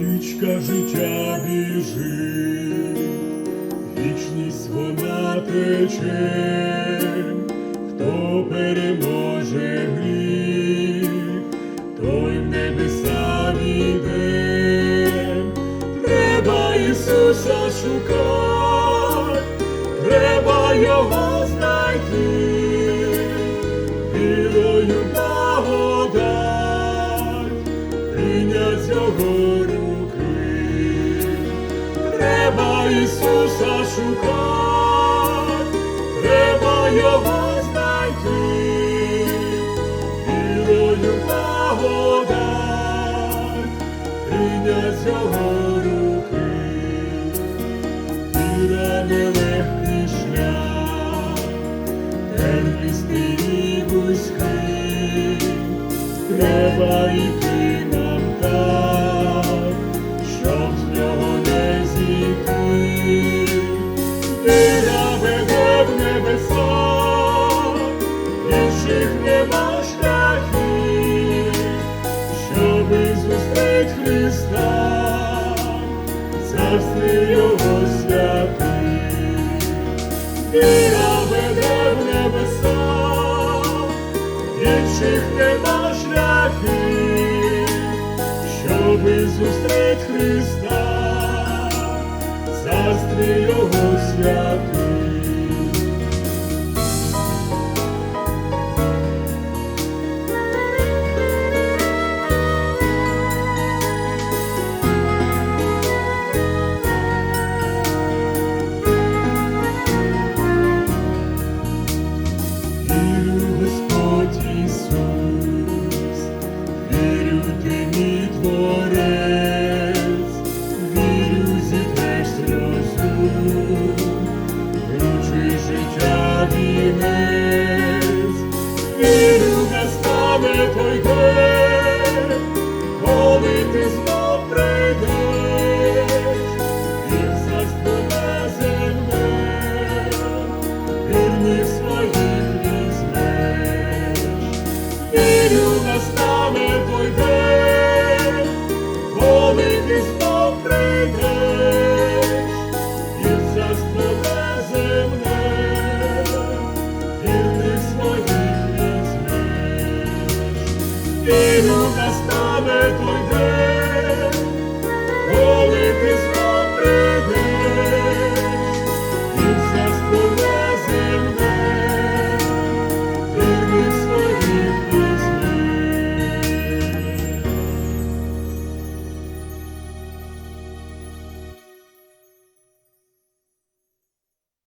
річка життя біжить, вічність вона тече, хто переможе гріх, той в небеса війде, треба Ісуса шукать, треба Його знайти, вірою благодать, прийнять його треба Його знайти, вірою благодать, прийнять з його шлях, тернистий і вузький, треба йти Христа, царстві Його святих. Віра веде в небеса, інших нема шляхів, щоби зустріть Христа, царстві Його святих. Name, Ilu nas tame